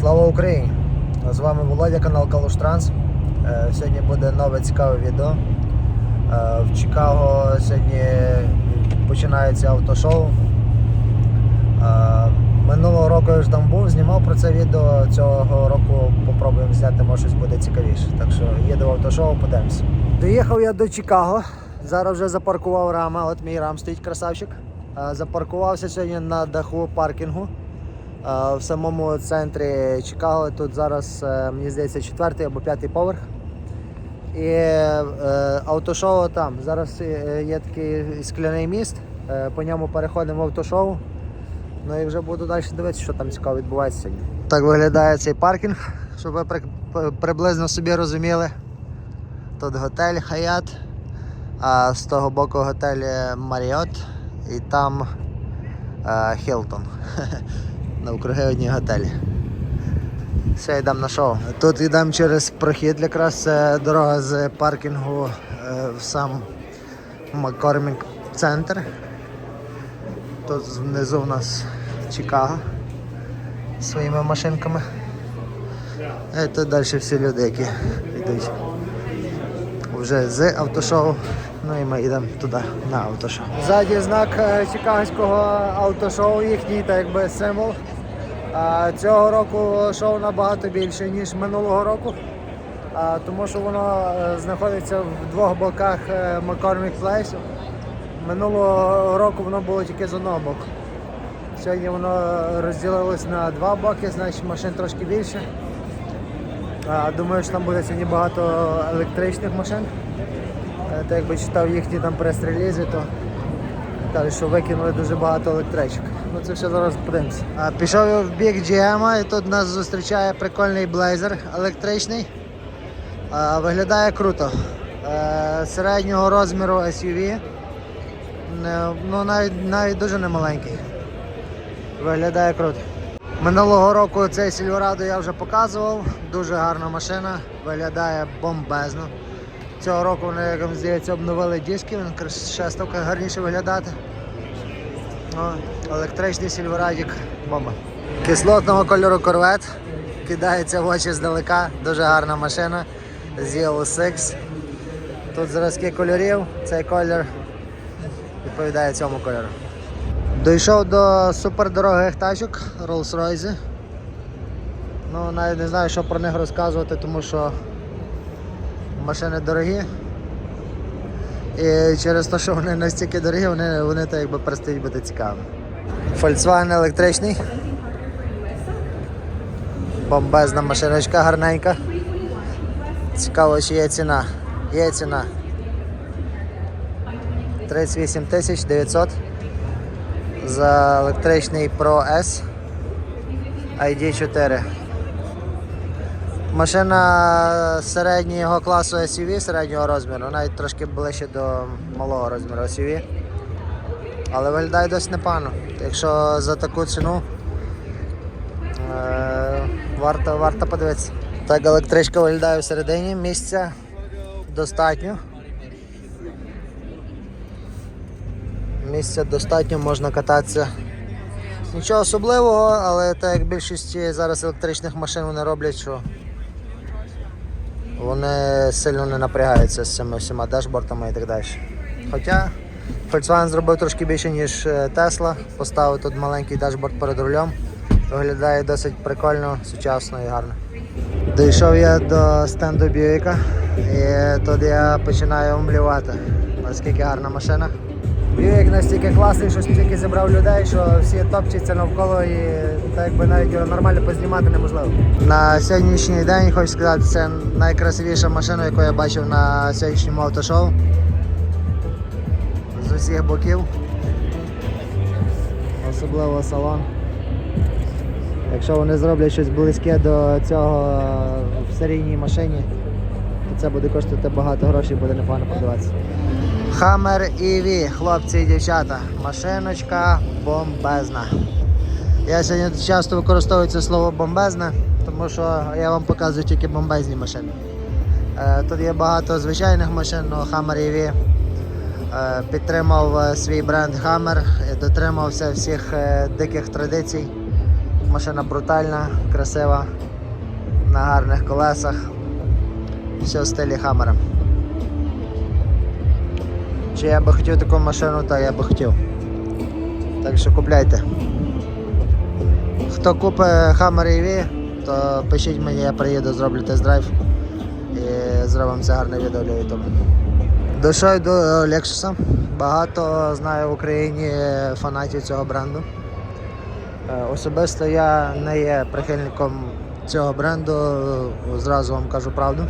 Слава Україні! З вами Володя, канал Калуш Транс. Е, Сьогодні буде нове цікаве відео. Е, В Чикаго сьогодні починається автошоу. Е, Минулого року я вже там був, знімав про це відео. Цього року попробуємо зняти, може щось буде цікавіше. Так що їду в автошоу, подивимося. Доїхав я до Чикаго. Зараз вже запаркував рама. От мій рам стоїть красавчик. Запаркувався сьогодні на даху паркінгу. Е, в самому центрі Чикаго. Тут зараз, е, мені здається, четвертий або п'ятий поверх. І е, автошоу там. Зараз є такий скляний міст, по ньому переходимо в автошоу. Ну і вже буду далі дивитися, що там цікаво відбувається сьогодні. Так виглядає цей паркінг, щоб ви при- при- приблизно собі розуміли. Тут готель Хаят, а з того боку готель Маріот і там Хілтон. Навкруги одні готелі. Все, йдемо на шоу. Тут йдемо через прохід, якраз це дорога з паркінгу е, в сам Маккормік центр. Тут внизу в нас Чикаго зі своїми машинками. І тут далі всі люди, які йдуть вже з автошоу. Ну і ми йдемо туди на автошоу. Ззаді знак е, чикагського автошоу, їхній так якби символ. Цього року шоу набагато більше, ніж минулого року, тому що воно е, знаходиться в двох боках е, McCormick Place. Минулого року воно було тільки з одного боку. Сьогодні воно розділилось на два боки, значить машин трошки більше. Думаю, що там буде сьогодні багато електричних машин. Е, Так якби читав їхні там прес-релізи, то кажуть, що викинули дуже багато електричок. Ну це все зараз подивимося. А, пішов я в бік GM, і тут нас зустрічає прикольний блейзер електричний. А, виглядає круто. Е, середнього розміру SUV. Ну навіть, навіть дуже немаленький. Виглядає круто. Минулого року цей Сільверадо я вже показував. Дуже гарна машина, виглядає бомбезно. Цього року вони, як мені здається, обновили диски, він ще ставка гарніше виглядати. Ну, електричний сільверадік бомба. Кислотного кольору корвет. Кидається в очі здалека. Дуже гарна машина. Zio 6. Тут зразки кольорів. Цей колір відповідає цьому кольору. Дійшов до супердорогих тачок Rolls-Royce. Ну, навіть не знаю, що про них розказувати, тому що машини дорогі. І через те, що вони настільки дорогі, вони, вони так якби перестають бути цікавими. Volkswagen електричний. Бомбезна машиночка гарненька. Цікаво, чи є ціна. Є ціна. 38 тисяч 900 за електричний Pro S ID4. Машина середнього класу SUV, середнього розміру, навіть трошки ближче до малого розміру SUV. Але виглядає досить непогано. Якщо за таку ціну е, варто, варто подивитися. Так, електричка виглядає всередині, місця достатньо. Місця достатньо, можна кататися. Нічого особливого, але так як більшість зараз електричних машин вони роблять, що вони сильно не напрягаються з цими всіма дешбортами і так далі. Хоча Volkswagen зробив трошки більше, ніж е, Tesla, поставив тут маленький дашборд перед рулем. Виглядає досить прикольно, сучасно і гарно. Дійшов я до стенду Бьюіка і тут я починаю умлювати, наскільки гарна машина. Бьюік настільки класний, що стільки зібрав людей, що всі топчаться навколо і так якби навіть його нормально познімати неможливо. На сьогоднішній день хочу сказати, це найкрасивіша машина, яку я бачив на сьогоднішньому автошоу. З усіх боків. Особливо салон. Якщо вони зроблять щось близьке до цього в серійній машині, то це буде коштувати багато грошей, буде непогано продаватися. Хаммер EV, хлопці і дівчата. Машиночка бомбезна. Я сьогодні часто використовую це слово бомбезне, тому що я вам показую тільки бомбезні машини. Е, Тут є багато звичайних машин, але Hammer EV е, підтримав е, свій бренд Hammer, дотримався всіх е, диких традицій машина брутальна, красива, на гарних колесах. Все в стилі Хаммера. Чи я би хотів таку машину, то я би хотів. Так що купляйте. Хто купить Hammer EV, то пишіть мені, я приїду, зроблю тест-драйв і зробимо це гарне відео для YouTube. Дійшов до Lexus. Багато знаю в Україні фанатів цього бренду. Е, Особисто я не є прихильником цього бренду, зразу вам кажу правду.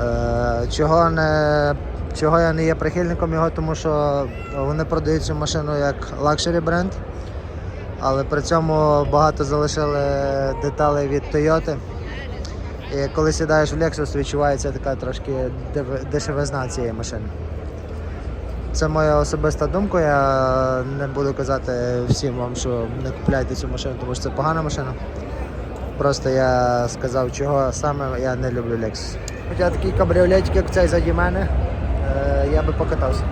Е, Чого, не, чого я не є прихильником його, тому що вони продають цю машину як лакшері бренд, але при цьому багато залишили деталей від Toyota. І коли сідаєш в Lexus, відчувається така трошки дешевизна цієї машини. Це моя особиста думка. Я не буду казати всім вам, що не купляйте цю машину, тому що це погана машина. Просто я сказав, чого саме я не люблю Lexus. Хоча такий кабріолетик, як цей заді мене, е, я би покатався.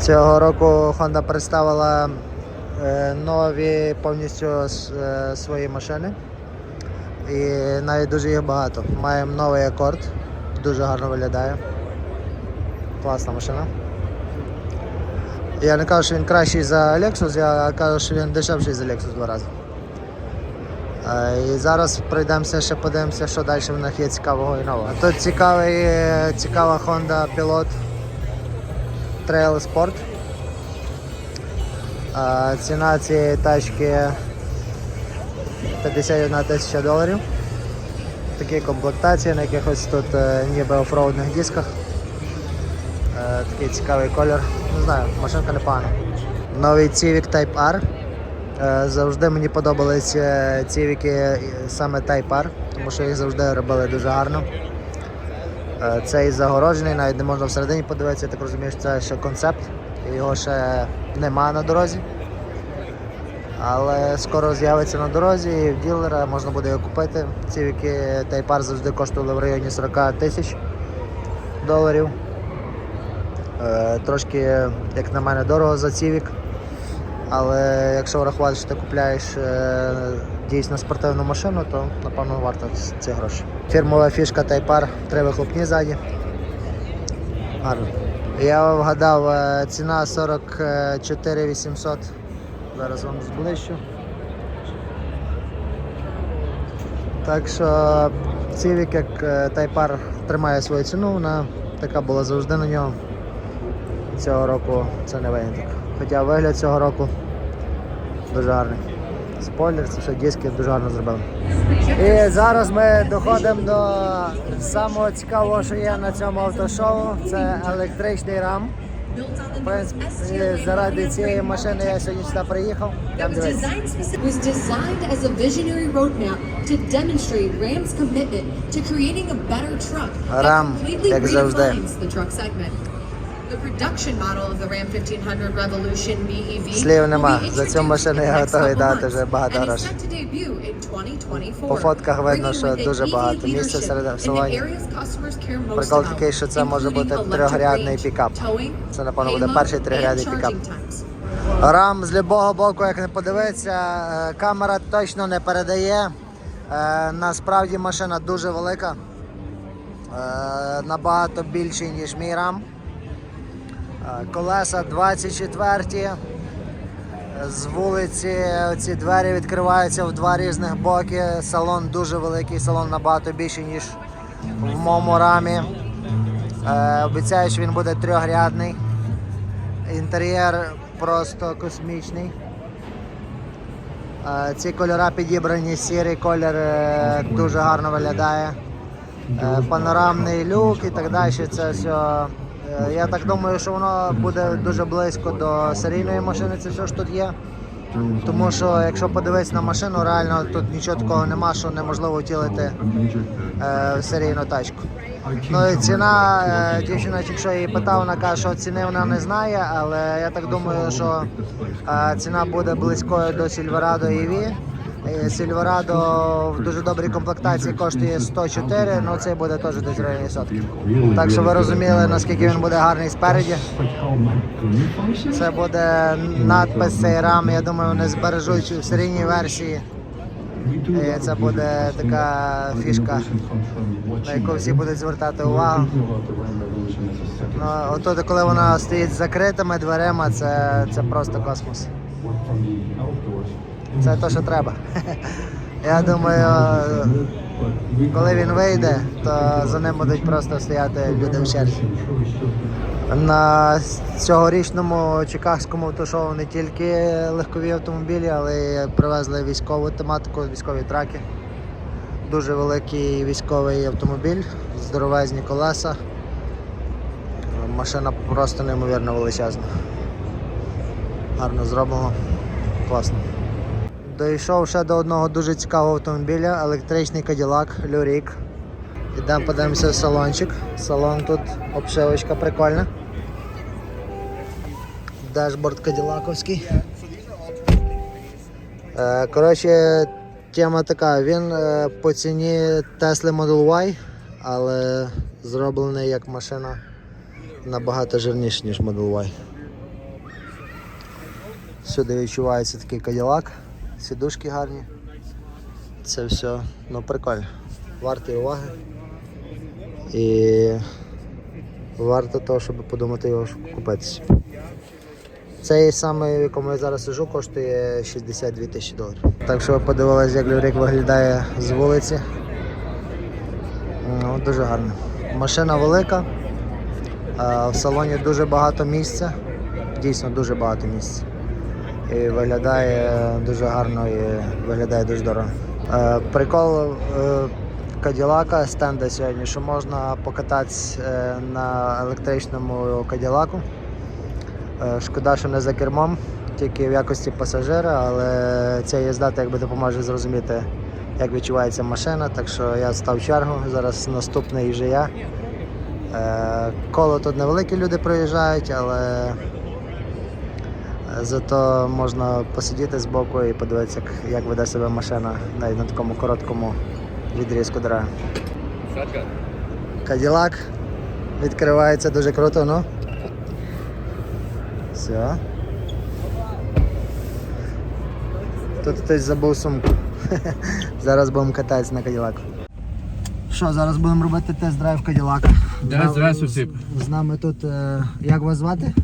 Цього року Honda представила е, нові повністю е, свої машини. І навіть дуже їх багато. Маємо новий акорд, дуже гарно виглядає. Класна машина. Я не кажу, що він кращий за Lexus, я кажу, що він дешевший за Lexus два рази. І зараз пройдемося, ще подивимося, що далі в них є цікавого і нового. Тут цікавий, е, цікава Honda Pilot Trail Sport. Ціна цієї тачки 51 тисяча доларів. Такі комплектації на якихось тут е, ніби офроудних дисках. Е, Такий цікавий колір. Не знаю, машинка непогана. Новий Civic Type R. Е, Завжди мені подобались е, цівіки е, саме Type R, тому що їх завжди робили дуже гарно. Цей загороджений, навіть не можна всередині подивитися, я так розумію, що це ще концепт, його ще нема на дорозі. Але скоро з'явиться на дорозі і в ділера можна буде його купити. Цівіки Type R завжди коштували в районі 40 тисяч доларів. Е, Трошки, як на мене, дорого за цівік. Але якщо врахувати, що ти купляєш е, дійсно спортивну машину, то напевно варто ці гроші. Фірмова фішка R, три вихлопні ззаді. Гарно. Я вгадав, е, ціна 44 800. Зараз вам зближчу. Так що Civic як Type тримає свою ціну, вона така була завжди на нього. Цього року це не виняток. Хоча вигляд цього року дуже гарний. Спойлер, це все диски дуже гарно зробили. І зараз ми доходимо до самого цікавого, що є на цьому автошоу. Це електричний рам. В принципі, заради цієї машини я сьогодні сюди приїхав. Там specific- was designed as a visionary roadmap to demonstrate Ram's commitment to creating a better truck that Ram, completely як завжди. redefines the truck segment. Слів нема. За цю машину я готовий дати вже багато грошей. set to debut in 2024, По фотках видно, що дуже EV багато місця care most Прикол такий, що це може бути трьохрядний пікап. Це, напевно, буде перший трьохрядний пікап. Рам з любого боку, як не подивитися, е, камера точно не передає. Е, Насправді машина дуже велика. Е, Набагато більший, ніж мій рам. Колеса 24. З вулиці ці двері відкриваються в два різних боки. Салон дуже великий, салон набагато більший, ніж в моєму рамі. Е, Обіцяю, що він буде трьохрядний. Інтер'єр просто космічний. Е, Ці кольори підібрані, сірий колір е, дуже гарно виглядає. Панорамний люк і так далі. Це все. Е, Я так думаю, що воно буде дуже близько до серійної машини, це все що тут є. Тому що якщо подивитися на машину, реально тут нічого такого нема, що неможливо втілити е, в серійну тачку. Ну і ціна, е, дівчина, якщо її питав, вона каже, що ціни вона не знає, але я так думаю, що ціна буде близькою до Silverado EV. Е, Сільверадо в дуже добрій комплектації коштує 104, ну цей буде теж десь в районі сотки. Так що ви розуміли, наскільки він буде гарний спереді. Це буде надпис цей рам, я думаю, вони збережуть в серійній версії. І це буде така фішка, на яку всі будуть звертати увагу. Ну, отут, коли вона стоїть з закритими дверима, це, це просто космос. Це те, що треба. Я думаю, коли він вийде, то за ним будуть просто стояти люди в черзі. На цьогорічному чикагському автошоу не тільки легкові автомобілі, але й привезли військову тематику, військові траки. Дуже великий військовий автомобіль, здоровезні колеса. Машина просто неймовірно величезна. Гарно зроблено, класно. Дійшов ще до одного дуже цікавого автомобіля, електричний Cadillac Lyric. Ідемо подивимося в салончик. Салон тут обшивочка прикольна. Дашборд каділаковський. Е, Коротше, тема така, він е, по ціні Tesla Model Y, але зроблений як машина набагато жирніше, ніж Model Y. Сюди відчувається такий каділак, сідушки гарні. Це все ну, прикольно. Вартий уваги. І варто того, щоб подумати його купитися. Цей самий, в якому я зараз сижу, коштує 62 тисячі доларів. Так що ви подивилися, як Люрік виглядає з вулиці. Ну, дуже гарно. Машина велика, в салоні дуже багато місця, дійсно дуже багато місця. І виглядає дуже гарно і виглядає дуже дорого. Е, Прикол е, Каділака стенда сьогодні, що можна покататися е, на електричному Каділаку. Шкода, що не за кермом, тільки в якості пасажира, але ця їзда якби допоможе зрозуміти, як відчувається машина. Так що я став чергу, зараз наступний вже я. Коло тут невеликі люди проїжджають, але зато можна посидіти збоку і подивитися, як, як веде себе машина навіть на такому короткому відрізку дороги. Каділак відкривається дуже круто, ну. Все. Тут хтось забув сумку. Зараз будемо кататися на Каділаку. Що, зараз будемо робити тест-драйв Каділака. Здравствуйте. З, з нами тут, е, як вас звати?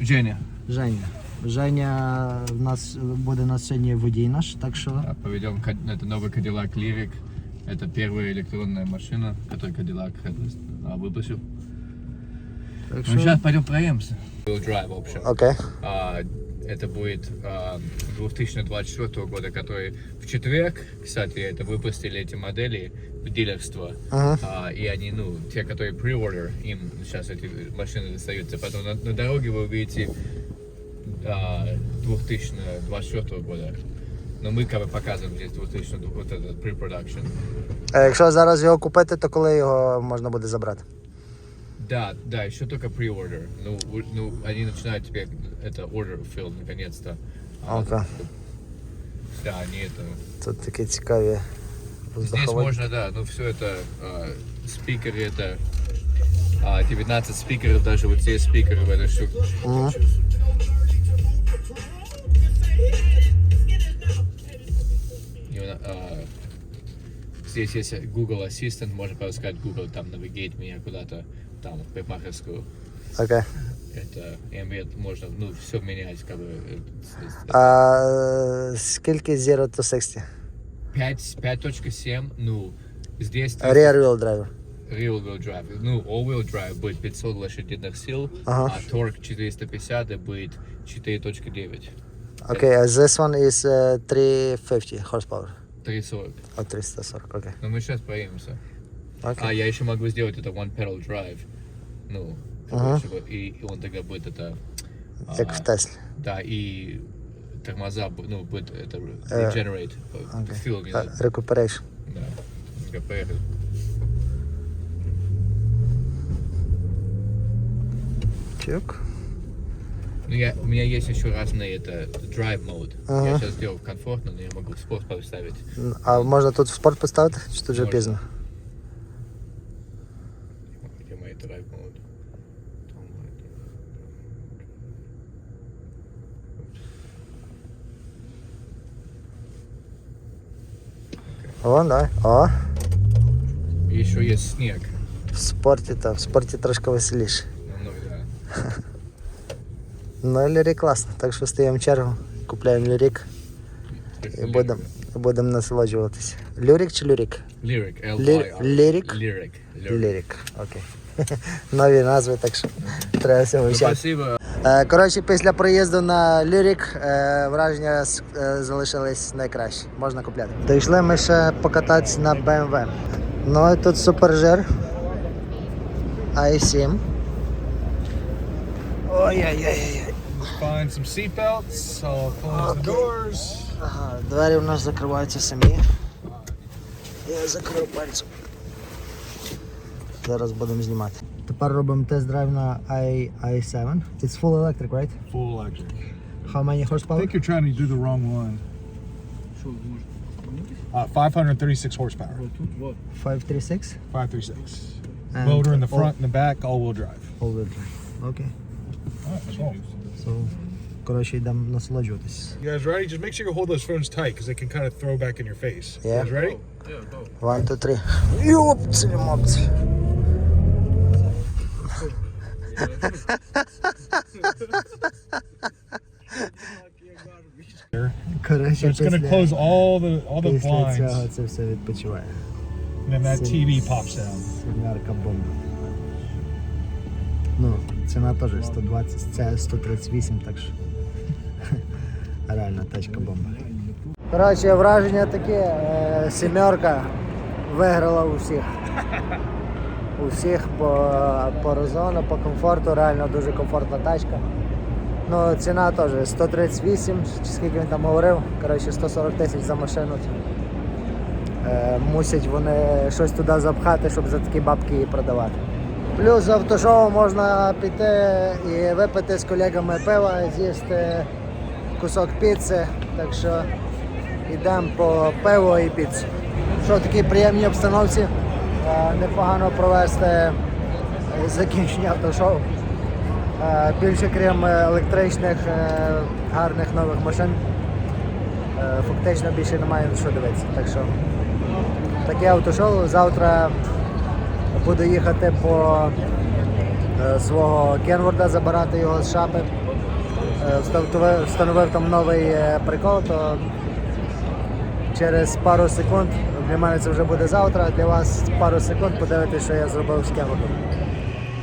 Женя, Женя. Женя в нас буде на сьогодні водій наш, так що. да, поведем это новый Cadillac Lyric. Это первая электронная машина, которую Cadillac а, выпустил. так Ну, що... сейчас пойдем проемся. Wheel drive, общем. Окей. А, это будет а, 2024 года, который в четверг, кстати, это выпустили эти модели в дилерство. Ага. А, и они, ну, те, которые pre-order, им сейчас эти машины достаются. Потом на, на дороге вы увидите 2024 года. Но мы как бы показываем здесь 2000 вот этот pre-production. А якщо зараз його купити, то коли його можна буде забрати? Да, да, еще только pre-order. Ну, у- ну, они начинают теперь это order fill наконец-то. А, Окей. Да, они это. Тут такі цікаві Здесь вздохові. можно, да, ну все это а, спикеры это а, 19 спикеров, даже вот те спикеры в этой штуке. Мгм. И он, а, здесь есть Google Assistant, можно просто сказать Google, там, навигейт меня куда-то, там, в парикмахерскую. Окей. Это, это можно, ну, все менять, как бы. э, А скільки Zero to 60? 5, 5.7, ну, здесь Rear wheel drive. Real wheel drive. Ну, all-wheel drive будет 500 лошадиных сил, Ага. а торг 450 и будет 4.9. Окей, а this one is uh, 350 horsepower. 340. О, 340, окей. Но мы сейчас проедемся. А, я еще могу сделать это one pedal drive. Ну, Ага. чтобы- и, и он тогда будет это... а, Як в Теслі. Да, и тормоза, бу- ну, будет это Э, regenerate. э. Fuel, не А, знаю. Recuperation. Да. Я поехал. Чук. Ну, я, у меня есть еще разные, это drive mode. Ага. Я сейчас сделал комфортно, но я могу в спорт поставить. А можна тут в спорт поставити? Чи тут вже Можна. пізно? Где мои drive mode? Там, О, давай. О, И еще есть снег. в спорті та в спорті трошки веселіше. Ну, лірік класно, так що стаємо в чергу, купляємо лірік і будемо будем насолоджуватися. Люрік чи люрік? Lyric, L Лі- Y лірик? Lyric. Лірік. Окей. Нові назви, так що треба все Ну, вивчати. Е, Коротше, після проїзду на Лірік е, враження е, залишились найкращі. Можна купляти. Дійшли ми ще покататися на BMW. Ну і тут супержир. i7. Ой-ой-ой. Find some seatbelts. I'll close the doors. Ага, двері у нас закриваються самі. Я закрив пальцем. Зараз будемо знімати. Тепер робимо тест-драйв на i, i7. It's full electric, right? Full electric. How many I horsepower? think you're trying to do the wrong one. Uh, 536 horsepower. 536? 536. And Motor in the all- front and the back, all-wheel drive. All-wheel drive. Окей. All right, let's roll. So, коротше, йдемо насолоджуватись. You guys ready? Just make sure you hold those phones tight because they can kind of throw back in your face. Yeah. You guys ready? One, two, three. Йопці, мопці. So Коротше, it's going to після, close all the all the після blinds, цього це все відпочиває. and then that Sim- TV pops down. Семерка бомба. Ну, Ціна теж 120, це 138, так що. Реально тачка бомба. Коротше, враження таке, е, сімерка виграла у всіх. У всіх по, по резону, по комфорту, реально дуже комфортна тачка. Ну, ціна теж 138, чи скільки він там говорив. Коротше, 140 тисяч за машину. Е, мусять вони щось туди запхати, щоб за такі бабки її продавати. Плюс з автошоу можна піти і випити з колегами пива, з'їсти кусок піци. Так що йдемо по пиво і піцу. Що в такій приємній обстановці е, непогано провести закінчення автошоу. Е, Більше крім електричних е, гарних нових машин. Фактично більше немає на що дивитися. Так що таке автошоу. Завтра буду їхати по е, свого Кенворда, забирати його з шапи. Е, встановив, там новий е, прикол, то через пару секунд, для мене це вже буде завтра, для вас пару секунд подивитися, що я зробив з Кенвордом.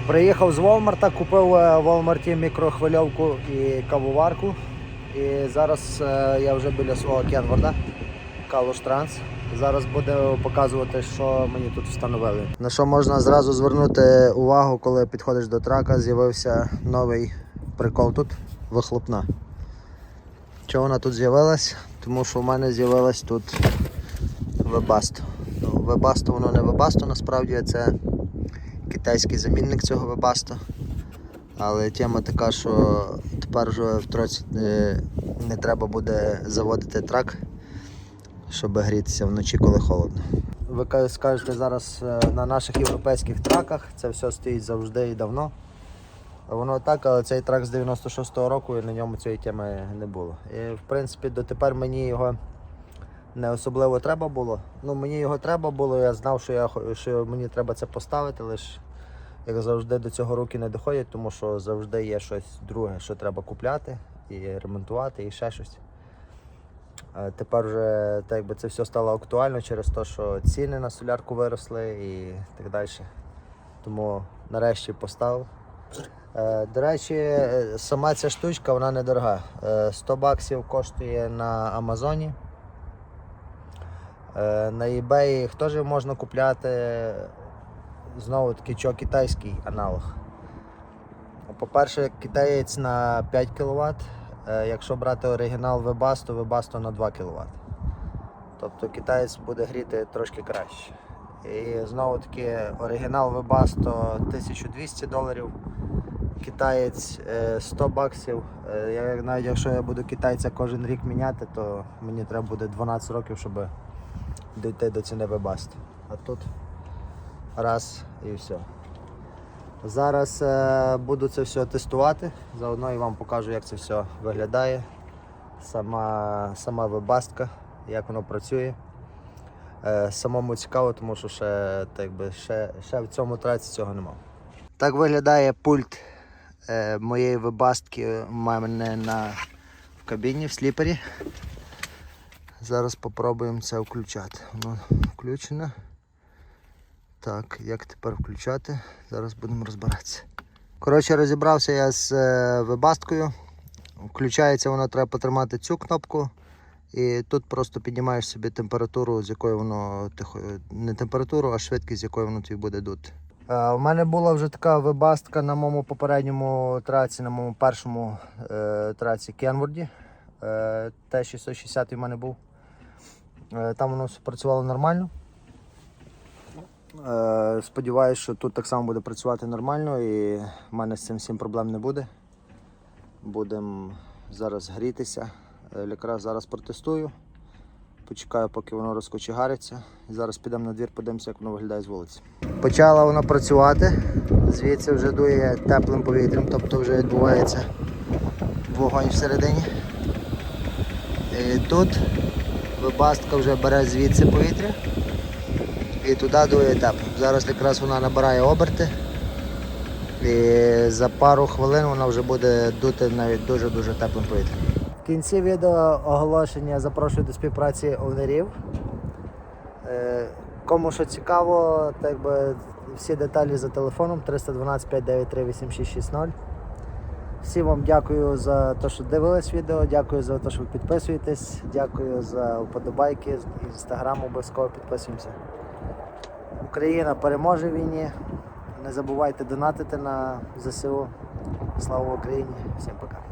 Приїхав з Walmart, купив в Walmart мікрохвильовку і кавоварку. І зараз я вже біля свого Кенворда. Калуш Транс. Зараз буду показувати, що мені тут встановили. На що можна зразу звернути увагу, коли підходиш до трака, з'явився новий прикол тут вихлопна. Чого вона тут з'явилась? Тому що в мене з'явилась тут Webasto. Ну, Webasto воно не Webasto, насправді це китайський замінник цього Webasto. Але тема така, що тепер вже в троці е, не треба буде заводити трак щоб грітися вночі, коли холодно. Ви скажете зараз е, на наших європейських траках це все стоїть завжди і давно. Воно так, але цей трак з 96-го року і на ньому цієї теми не було. І в принципі дотепер мені його не особливо треба було. Ну мені його треба було, я знав, що, я, що мені треба це поставити, лише як завжди до цього руки не доходять, тому що завжди є щось друге, що треба купляти і ремонтувати, і ще щось. Е, Тепер вже так якби це все стало актуально через те, що ціни на солярку виросли і так далі. Тому нарешті поставив. Е, До речі, е, сама ця штучка вона недорога. Е, 100 баксів коштує на Амазоні. На eBay їх теж можна купляти. Знову таки, що китайський аналог. По-перше, китаєць на 5 кВт. Якщо брати оригінал Webasto, Webasto на 2 кВт. Тобто китаєць буде гріти трошки краще. І знову таки оригінал Webasto 1200 доларів китаєць е, 100 баксів. Е, навіть якщо я буду китайця кожен рік міняти, то мені треба буде 12 років, щоб дійти до ціни Webasto. А тут раз і все. Зараз е, буду це все тестувати, заодно і вам покажу, як це все виглядає. Сама, сама вебастка, як воно працює. Е, самому цікаво, тому що ще, так би, ще, ще в цьому траці цього немає. Так виглядає пульт е, моєї вебастки у мене на, в кабіні, в сліпері. Зараз спробуємо це включати. Воно включено. Так, як тепер включати? Зараз будемо розбиратися. Коротше, розібрався я з е, вебасткою. Включається воно, треба потримати цю кнопку. І тут просто піднімаєш собі температуру, з якою воно тихо, не температуру, а швидкість, з якою воно тобі буде дути. У мене була вже така вебастка на моєму попередньому траці, на моєму першому е, траці Кенворді. Е, Т660 у мене був. Е, там воно все працювало нормально. Е, сподіваюсь, що тут так само буде працювати нормально і в мене з цим всім проблем не буде. Будемо зараз грітися. Е, Якраз зараз протестую. Почекаю, поки воно розкочегариться. Зараз підемо на двір, подивимося, як воно виглядає з вулиці. Почала воно працювати. Звідси вже дує теплим повітрям, тобто вже відбувається вогонь всередині. І тут вибастка вже бере звідси повітря і туди дує тепло. Зараз якраз вона набирає оберти. І за пару хвилин вона вже буде дути навіть дуже-дуже теплим повітрям. В кінці відео оголошення запрошую до співпраці овнерів. Е, Кому що цікаво, так би всі деталі за телефоном 312 593 8660. Всім вам дякую за те, що дивились відео, дякую за те, що ви підписуєтесь, дякую за вподобайки, інстаграм обов'язково підписуємося. Україна переможе в війні. Не забувайте донатити на ЗСУ. Слава Україні! Всім пока!